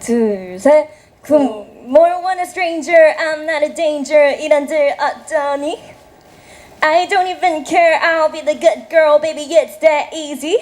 둘, 셋. Good more when a stranger, I'm not a danger. 이란들 어쩌니? I don't even care, I'll be the good girl, baby, it's that easy.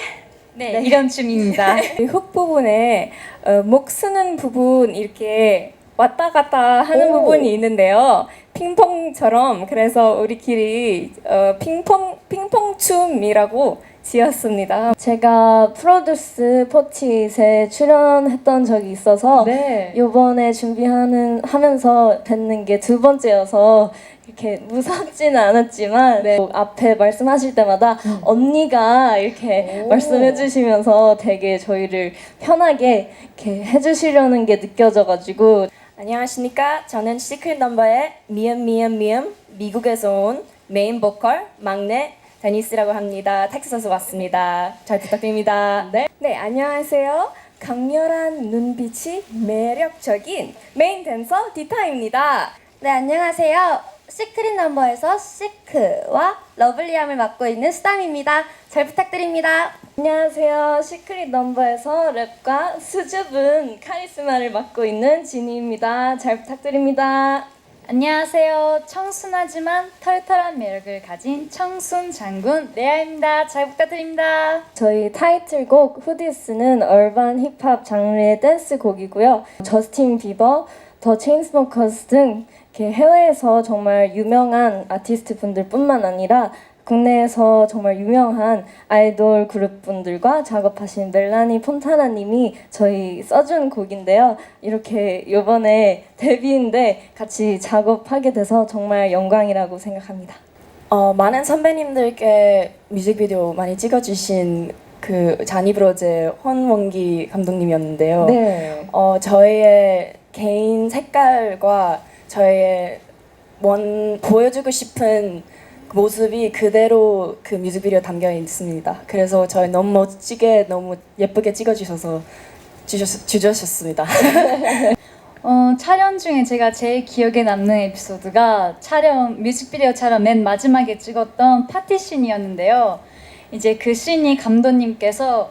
네, 이런 춤입니다. 훅 부분에 어, 목 쓰는 부분 이렇게 왔다 갔다 하는 오. 부분이 있는데요. 핑퐁처럼 그래서 우리끼리 어, 핑퐁 핑퐁 춤이라고 지었습니다. 제가 프로듀스 포치잇에 출연했던 적이 있어서 네. 요번에 준비하는 하면서 뵙는 게 두 번째여서 이렇게 무섭지는 않았지만 네. 뭐 앞에 말씀하실 때마다 언니가 이렇게 오. 말씀해 주시면서 되게 저희를 편하게 이렇게 해주시려는 게 느껴져가지고 안녕하십니까. 저는 시크릿 넘버의 미음 미음 미음 미국에서 온 메인 보컬 막내 데니스라고 합니다. 텍사스 왔습니다. 잘 부탁드립니다. 네. 네, 안녕하세요. 강렬한 눈빛이 매력적인 메인 댄서 디타입니다. 네, 안녕하세요. 시크릿 넘버에서 시크와 러블리함을 맡고 있는 수담입니다. 잘 부탁드립니다. 안녕하세요. 시크릿 넘버에서 랩과 수줍은 카리스마를 맡고 있는 지니입니다. 잘 부탁드립니다. 안녕하세요. 청순하지만 털털한 매력을 가진 청순 장군 레아입니다. 잘 부탁드립니다. 저희 타이틀곡 후디스는 얼반 힙합 장르의 댄스 곡이고요. 저스틴 비버, 더 체인스모커스 등 이렇게 해외에서 정말 유명한 아티스트 분들뿐만 아니라 국내에서 정말 유명한 아이돌 그룹 분들과 작업하신 멜라니 폰타나님이 저희 써준 곡인데요. 이렇게 이번에 데뷔인데 같이 작업하게 돼서 정말 영광이라고 생각합니다. 어, 많은 선배님들께 뮤직비디오 많이 찍어주신 그 자니 브로즈의 혼원기 감독님이었는데요. 네. 어, 저희의 개인 색깔과 저희의 원 보여주고 싶은 그 모습이 그대로 그 뮤직비디오에 담겨 있습니다. 그래서 저희 너무 멋지게 너무 예쁘게 찍어주셔서 주셨, 주셨습니다. 어, 촬영 중에 제가 제일 기억에 남는 에피소드가 촬영 뮤직비디오처럼 맨 마지막에 찍었던 파티 씬이었는데요. 이제 그 씬이 감독님께서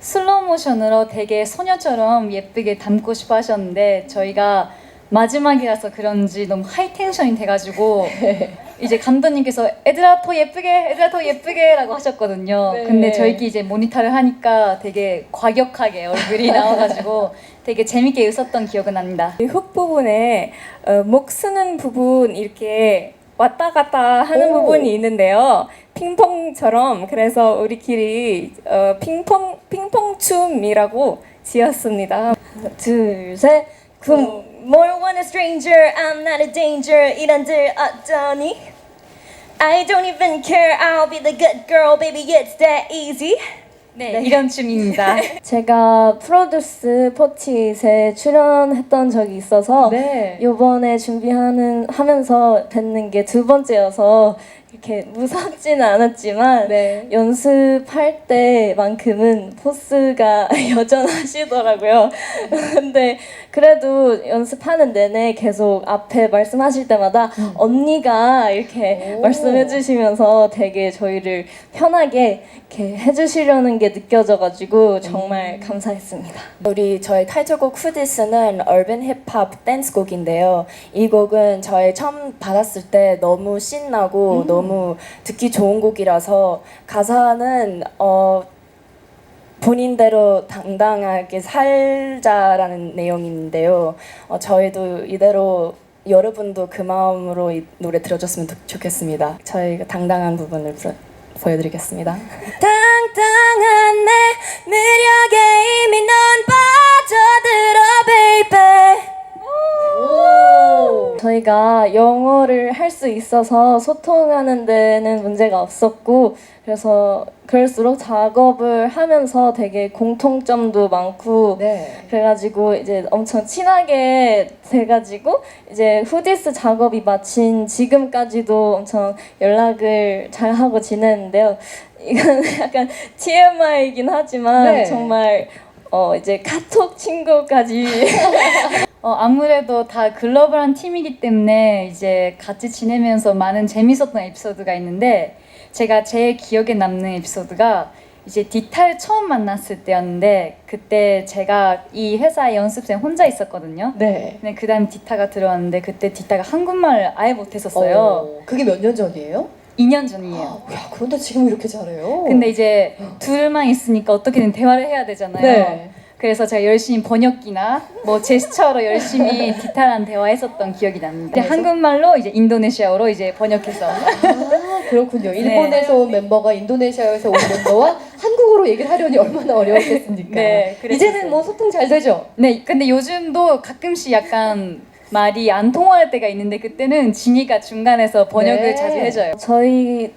슬로우 모션으로 되게 소녀처럼 예쁘게 담고 싶어 하셨는데 저희가 마지막이라서 그런지 너무 하이 텐션이 돼가지고 이제 감독님께서 애들아 더 예쁘게 애들아 더 예쁘게라고 하셨거든요. 네. 근데 저희끼리 이제 모니터를 하니까 되게 과격하게 얼굴이 나와가지고 되게 재밌게 웃었던 기억은 납니다. 이훅 부분에 어, 목 쓰는 부분 이렇게 왔다 갔다 하는 오. 부분이 있는데요. 핑퐁처럼 그래서 우리끼리 어, 핑퐁 핑퐁 춤이라고 지었습니다. 둘, 셋. Good more when a stranger, I'm not a danger. 이란들 어쩌니? I don't even care, I'll be the good girl, baby, it's that easy. 네, 이런 춤입니다. 제가 프로듀스 포치잇에 출연했던 적이 있어서 네. 요번에 준비하는 하면서 뵙는 게 두 번째여서 이렇게 무섭지는 않았지만 네. 연습할 때만큼은 포스가 여전하시더라고요. 근데 그래도 연습하는 내내 계속 앞에 말씀하실 때마다 언니가 이렇게 말씀해 주시면서 되게 저희를 편하게 이렇게 해주시려는 게 느껴져가지고 정말 감사했습니다. 우리 저희 타이틀곡 후디스는 얼빈 힙합 댄스 곡인데요. 이 곡은 저희 처음 받았을 때 너무 신나고 너무 듣기 좋은 곡이라서 가사는 어 본인대로 당당하게 살자라는 내용인데요. 어, 저희도 이대로 여러분도 그 마음으로 이 노래 들어줬으면 좋- 좋겠습니다. 저희가 당당한 부분을 불러- 보여드리겠습니다. 당당한 내 매력에 이미 넌 빠져들어, baby. 저희가 영어를 할 수 있어서 소통하는 데는 문제가 없었고 그래서 그럴수록 작업을 하면서 되게 공통점도 많고 네. 그래가지고 이제 엄청 친하게 돼가지고 이제 후디스 작업이 마친 지금까지도 엄청 연락을 잘 하고 지내는데요. 이건 약간 TMI이긴 하지만 네. 정말 어 이제 카톡 친구까지 어, 아무래도 다 글로벌한 팀이기 때문에 이제 같이 지내면서 많은 재밌었던 에피소드가 있는데 제가 제일 기억에 남는 에피소드가 이제 디타를 처음 만났을 때였는데 그때 제가 이 회사 연습생 혼자 있었거든요. 네. 근데 그다음 디타가 들어왔는데 그때 디타가 한국말을 아예 못했었어요. 어, 그게 몇 년 전이에요? 2년 전이에요. 야, 그런데 지금 이렇게 잘해요. 근데 이제 둘만 있으니까 어떻게든 대화를 해야 되잖아요. 네. 그래서 제가 열심히 번역기나 뭐 제스처로 열심히 디타랑 대화했었던 기억이 납니다. 이제 한국말로 이제 인도네시아어로 이제 번역해서 아, 그렇군요. 일본에서 온 멤버가 인도네시아에서 온 멤버와 한국어로 얘기를 하려니 얼마나 어려웠겠습니까? 네, 그랬었어요. 이제는 뭐 소통 잘 되죠? 네, 근데 요즘도 가끔씩 약간 말이 안 통할 때가 있는데 그때는 진이가 중간에서 번역을 네. 자주 해줘요. 저희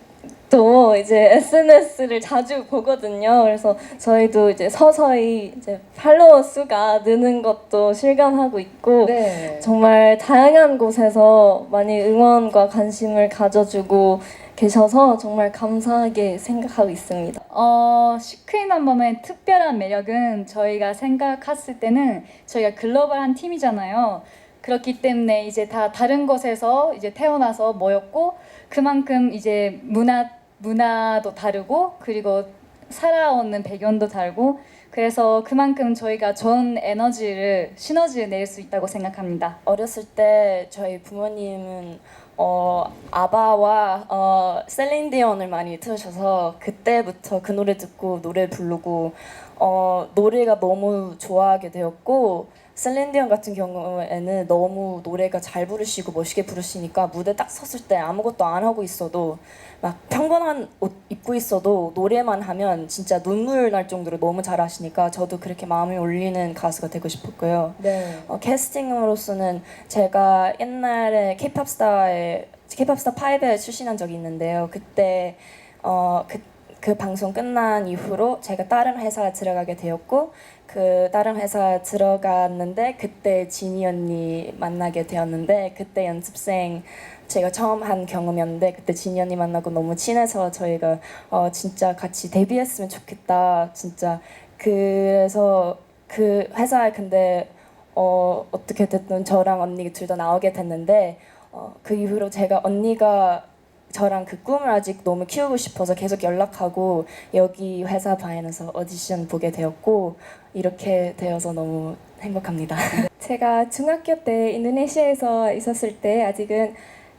도 이제 SNS를 자주 보거든요. 그래서 저희도 이제 서서히 이제 팔로워 수가 느는 것도 실감하고 있고 네. 정말 다양한 곳에서 많이 응원과 관심을 가져주고 계셔서 정말 감사하게 생각하고 있습니다. 어, 시크릿 넘버의 특별한 매력은 저희가 생각했을 때는 저희가 글로벌한 팀이잖아요. 그렇기 때문에 이제 다 다른 곳에서 이제 태어나서 모였고 그만큼 이제 문화 문화도 다르고 그리고 살아오는 배경도 다르고 그래서 그만큼 저희가 좋은 에너지를 시너지를 낼 수 있다고 생각합니다. 어렸을 때 저희 부모님은 어, 아바와 어, 셀린디언을 많이 틀으셔서 그때부터 그 노래 듣고 노래 부르고 어, 노래가 너무 좋아하게 되었고 셀린디언 같은 경우에는 너무 노래가 잘 부르시고 멋있게 부르시니까 무대 딱 섰을 때 아무것도 안 하고 있어도 막 평범한 옷 입고 있어도 노래만 하면 진짜 눈물 날 정도로 너무 잘하시니까 저도 그렇게 마음이 울리는 가수가 되고 싶었고요. 네. 어, 캐스팅으로서는 제가 옛날에 K-pop 스타에 K-pop 스타 5에 출신한 적이 있는데요. 그때 어, 그, 그 방송 끝난 이후로 제가 다른 회사에 들어가게 되었고 그 다른 회사에 들어갔는데 그때 지니 언니 만나게 되었는데 그때 연습생 제가 처음 한 경험이었는데 그때 지니 언니 만나고 너무 친해서 저희가 어, 진짜 같이 데뷔했으면 좋겠다. 진짜 그래서 그 회사에 근데 어, 어떻게 됐든 저랑 언니 둘 다 나오게 됐는데 어, 그 이후로 제가 언니가 저랑 그 꿈을 아직 너무 키우고 싶어서 계속 연락하고 여기 회사 바이너서 오디션 보게 되었고 이렇게 되어서 너무 행복합니다. 제가 중학교 때 인도네시아에서 있었을 때 아직은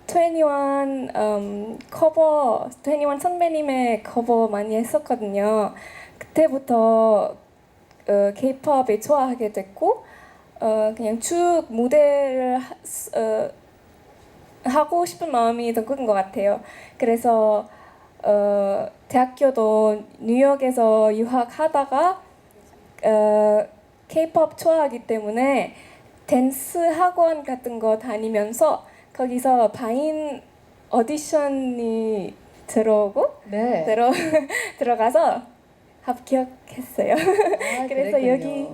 21 음, 커버 21 선배님의 커버 많이 했었거든요. 그때부터 어, K-팝에 좋아하게 됐고 어, 그냥 쭉 무대를 하, 어, 하고 싶은 마음이 더 큰 것 같아요. 그래서 어, 대학교도 뉴욕에서 유학하다가 어, K-팝 좋아하기 때문에 댄스 학원 같은 거 다니면서 거기서 바인 오디션이 들어오고 네. 들어 들어가서 합격했어요. 아, 그래서 그랬군요. 여기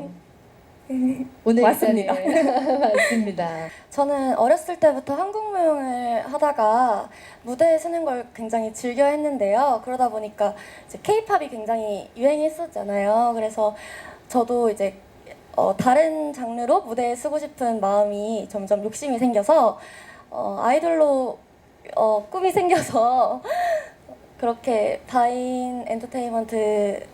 오늘 이 왔습니다. 맞습니다. 저는 어렸을 때부터 한국 무용을 하다가 무대에 서는 걸 굉장히 즐겨 했는데요. 그러다 보니까 이제 K-팝이 굉장히 유행했었잖아요. 그래서 저도 이제 어, 다른 장르로 무대에 서고 싶은 마음이 점점 욕심이 생겨서 어, 아이돌로 어, 꿈이 생겨서 그렇게 바인 엔터테인먼트에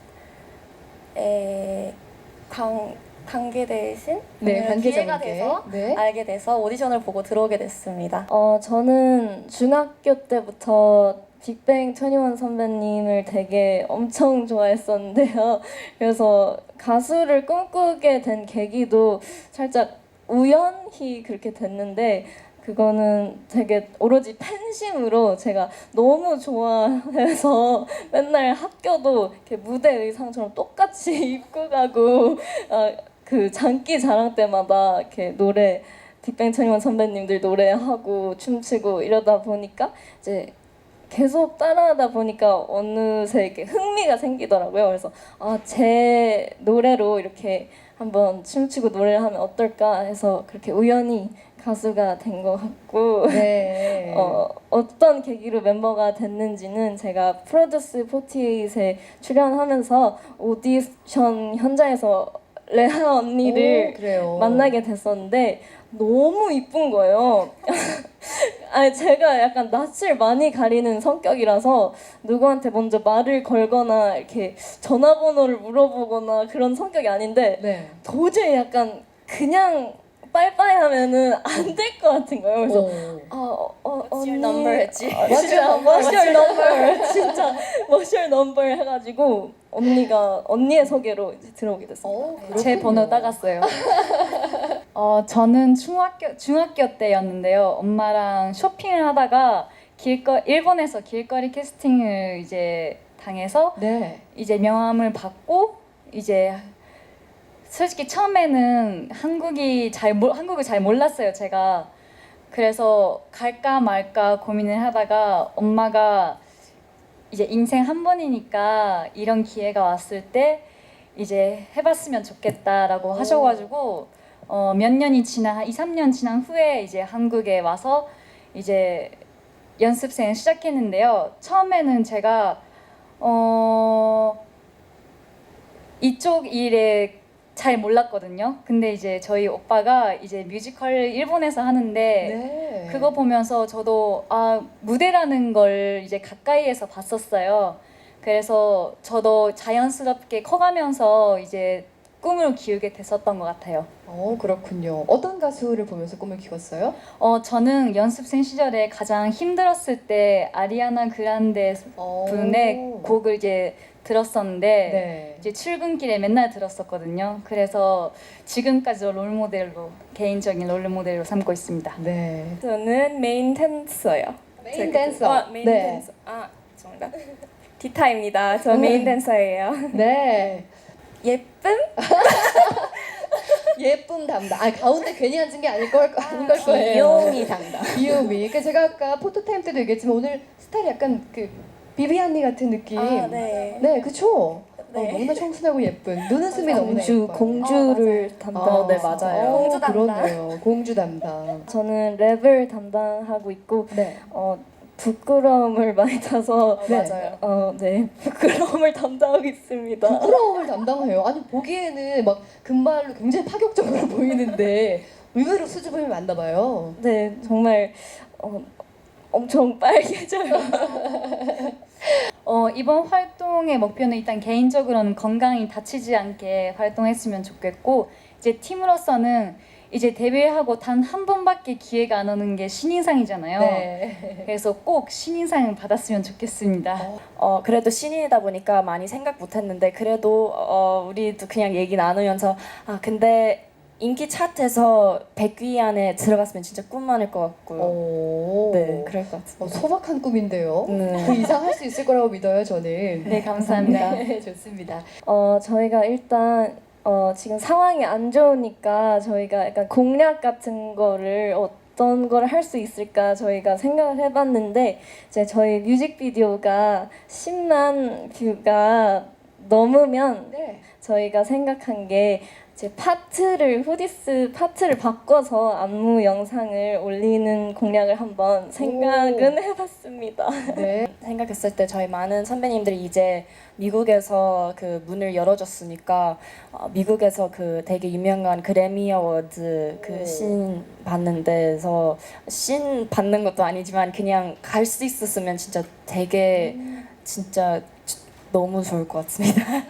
관 관계 대신 네, 기회가. 돼서 네. 알게 돼서 오디션을 보고 들어오게 됐습니다. 어, 저는 중학교 때부터 빅뱅 21 선배님을 되게 엄청 좋아했었는데요. 그래서 가수를 꿈꾸게 된 계기도 살짝 우연히 그렇게 됐는데 그거는 되게 오로지 팬심으로 제가 너무 좋아해서 맨날 학교도 이렇게 무대 의상처럼 똑같이 입고 가고 아, 그 장기 자랑 때마다 이렇게 노래 빅뱅 21 선배님들 노래하고 춤추고 이러다 보니까 이제 계속 따라하다 보니까 어느새 이렇게 흥미가 생기더라고요. 그래서 아, 제 노래로 이렇게 한번 춤추고 노래를 하면 어떨까 해서 그렇게 우연히 가수가 된 것 같고 네. 어, 어떤 계기로 멤버가 됐는지는 제가 프로듀스 48에 출연하면서 오디션 현장에서 레아 언니를 오, 그래요. 만나게 됐었는데 너무 이쁜 거예요. 아니 제가 약간 낯을 많이 가리는 성격이라서 누구한테 먼저 말을 걸거나 이렇게 전화번호를 물어보거나 그런 성격이 아닌데 네. 도저히 약간 그냥 빠이빠이 하면은 안 될 것 같은 거예요. 그래서 오. 아, 어, 어, What's your 언니. number 했지? 아, 진짜 What's your number? 진짜 What's your number 해가지고 언니가 언니의 소개로 이제 들어오게 됐어요. 어, 제 그렇군요. 번호 따갔어요. 어, 저는 중학교 중학교 때였는데요. 엄마랑 쇼핑을 하다가 길거 일본에서 길거리 캐스팅을 이제 당해서 네. 이제 명함을 받고 이제 솔직히 처음에는 한국이 잘 몰- 한국을 잘 몰랐어요 제가 그래서 갈까 말까 고민을 하다가 엄마가 이제 인생 한 번이니까 이런 기회가 왔을 때 이제 해봤으면 좋겠다라고 하셔가지고 어, 몇 년이 지나 한 2, 3년 지난 후에 이제 한국에 와서 이제 연습생을 시작했는데요. 처음에는 제가 어 이쪽 일에 잘 몰랐거든요. 근데 이제 저희 오빠가 이제 뮤지컬 일본에서 하는데 네. 그거 보면서 저도 아 무대라는 걸 이제 가까이에서 봤었어요. 그래서 저도 자연스럽게 커가면서 이제 꿈을 키우게 됐었던 것 같아요. 어, 그렇군요. 어떤 가수를 보면서 꿈을 키웠어요? 어 저는 연습생 시절에 가장 힘들었을 때 아리아나 그란데 어. 분의 곡을 이제 들었었는데 네. 이제 출근길에 맨날 들었었거든요. 그래서 지금까지도 롤 모델로 개인적인 롤 모델로 삼고 있습니다. 네. 저는 메인 댄서요. 메인 저- 댄서. 아, 메인 네. 댄서. 아, 죄송합니다. 디타입니다. 저 메인 댄서예요. 네. 예쁨? 예쁨 담당. 아 가운데 괜히 앉은 게 아닐 걸 아닌 걸 거예요. 귀요미 담당. 귀요미. 그 제가 아까 포토타임 때도 얘기했지만 오늘 스타일이 약간 그 비비안니 같은 느낌. 아, 네. 네, 그쵸. 네. 어, 너무나 청순하고 예쁜 눈웃음이 너무나 공주 예뻐요. 공주를 담당. 어, 네, 맞아요. 어, 공주 담당. 그러네요. 공주 담당. 저는 랩을 담당하고 있고 네. 어 부끄러움을 많이 타서 어, 네. 맞아요. 어, 네 부끄러움을 담당하고 있습니다. 부끄러움을 담당해요. 아니 보기에는 막 금발로 굉장히 파격적으로 보이는데 의외로 수줍음이 많나 봐요. 네 정말 어, 엄청 빨개져요. 어, 이번 활동의 목표는 일단 개인적으로는 건강히 다치지 않게 활동했으면 좋겠고 이제 팀으로서는 이제 데뷔하고 단 한 번밖에 기회가 안 오는 게 신인상이잖아요. 네. 그래서 꼭 신인상을 받았으면 좋겠습니다. 어 그래도 신인이다 보니까 많이 생각 못 했는데 그래도 어 우리도 그냥 얘기 나누면서 아 근데 인기 차트에서 100위 안에 들어갔으면 진짜 꿈만일 것 같고요. 오. 네, 그럴 것 같아요. 어, 소박한 꿈인데요. 네. 그 이상 할 수 있을 거라고 믿어요, 저는. 네, 감사합니다. 네, 좋습니다. 어 저희가 일단 어 지금 상황이 안 좋으니까 저희가 약간 공략 같은 거를 어떤 걸 할 수 있을까 저희가 생각을 해봤는데 이제 저희 뮤직비디오가 10만 뷰가 넘으면 네. 저희가 생각한 게이 제 파트를 후디스 파트를 바꿔서 안무 영상을 올리는 공략을 한번 생각은 해봤습니다. 네. 생각했을 때 저희 많은 선배님들이 이제 미국에서 그 문을 열어줬으니까 어, 미국에서 그 되게 유명한 그래미 어워드 오. 그 신 받는 데서 신 받는 것도 아니지만 그냥 갈 수 있었으면 진짜 되게 진짜 너무 좋을 것 같습니다.